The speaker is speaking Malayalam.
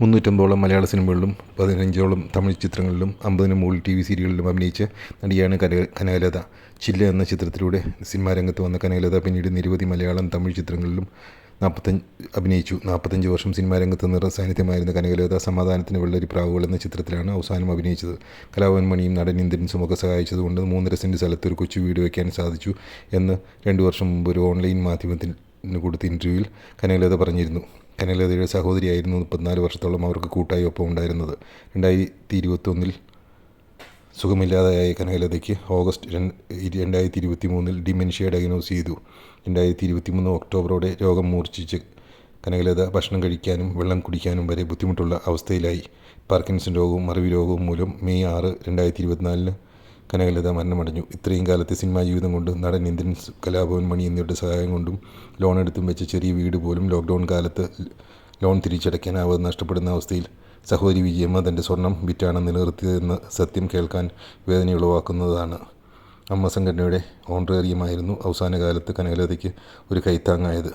മുന്നൂറ്റമ്പതോളം മലയാള സിനിമകളിലും പതിനഞ്ചോളം തമിഴ് ചിത്രങ്ങളിലും അമ്പതിന് മുകളിൽ ടി വി സീരിയലുകളിലും അഭിനയിച്ച നടിയാണ് കന കനകലത. ചില്ല എന്ന ചിത്രത്തിലൂടെ സിനിമാ രംഗത്ത് വന്ന കനകലത പിന്നീട് നിരവധി മലയാളം തമിഴ് ചിത്രങ്ങളിലും നാൽപ്പത്തഞ്ച് അഭിനയിച്ചു. നാൽപ്പത്തഞ്ച് വർഷം സിനിമാ രംഗത്ത് നിറ സാന്നിധ്യമായിരുന്ന കനകലത സമാധാനത്തിന് വെള്ളരി പ്രാവുകൾ എന്ന ചിത്രത്തിലാണ് അവസാനം അഭിനയിച്ചത്. കലാഭവൻ മണിയും നടൻ ഇന്ദ്രൻസും ഒക്കെ സഹായിച്ചതുകൊണ്ട് മൂന്നര സെന്റ് സ്ഥലത്ത് ഒരു കൊച്ചു വീട് വയ്ക്കാൻ സാധിച്ചു എന്ന് രണ്ട് വർഷം മുമ്പ് ഒരു ഓൺലൈൻ മാധ്യമത്തിന് കൊടുത്ത ഇന്റർവ്യൂവിൽ കനകലത പറഞ്ഞിരുന്നു. കനകലതയുടെ സഹോദരിയായിരുന്നു മുപ്പത്തിനാല് വർഷത്തോളം അവർക്ക് കൂട്ടായി ഒപ്പം ഉണ്ടായിരുന്നത്. രണ്ടായിരത്തി ഇരുപത്തൊന്നിൽ സുഖമില്ലാതെയായ കനകലതയ്ക്ക് ഓഗസ്റ്റ് രണ്ടായിരത്തി ഇരുപത്തി മൂന്നിൽ ഡിമെൻഷ്യ ഡയഗ്നോസ് ചെയ്തു. രണ്ടായിരത്തി ഇരുപത്തി മൂന്ന് ഒക്ടോബറോടെ രോഗം മൂർച്ഛിച്ച് കനകലത ഭക്ഷണം കഴിക്കാനും വെള്ളം കുടിക്കാനും വരെ ബുദ്ധിമുട്ടുള്ള അവസ്ഥയിലായി. പാർക്കിൻസൺ രോഗവും മറവി രോഗവും മൂലം മെയ് ആറ് രണ്ടായിരത്തി ഇരുപത്തിനാലിന് കനകലത മരണമടഞ്ഞു. ഇത്രയും കാലത്തെ സിനിമാ ജീവിതം കൊണ്ട് നടൻ ഇന്ത്യൻ കലാഭവൻ മണി എന്നിവരുടെ സഹായം കൊണ്ടും ലോൺ എടുത്തും വെച്ച ചെറിയ വീട് പോലും ലോക്ക്ഡൗൺ കാലത്ത് ലോൺ തിരിച്ചടയ്ക്കാനാവാതെ നഷ്ടപ്പെടുന്ന അവസ്ഥയിൽ സഹോദരി വിജയമ്മ തന്റെ സ്വർണം വിറ്റാണ് നിലനിർത്തിയതെന്ന് സത്യം കേൾക്കാൻ വേദനയുളവാക്കുന്നതാണ് അമ്മ സംഘടനയുടെ ഓൺറേറിയമായിരുന്നു അവസാന കാലത്ത് കനകലതയ്ക്ക് ഒരു കൈത്താങ്ങായത്.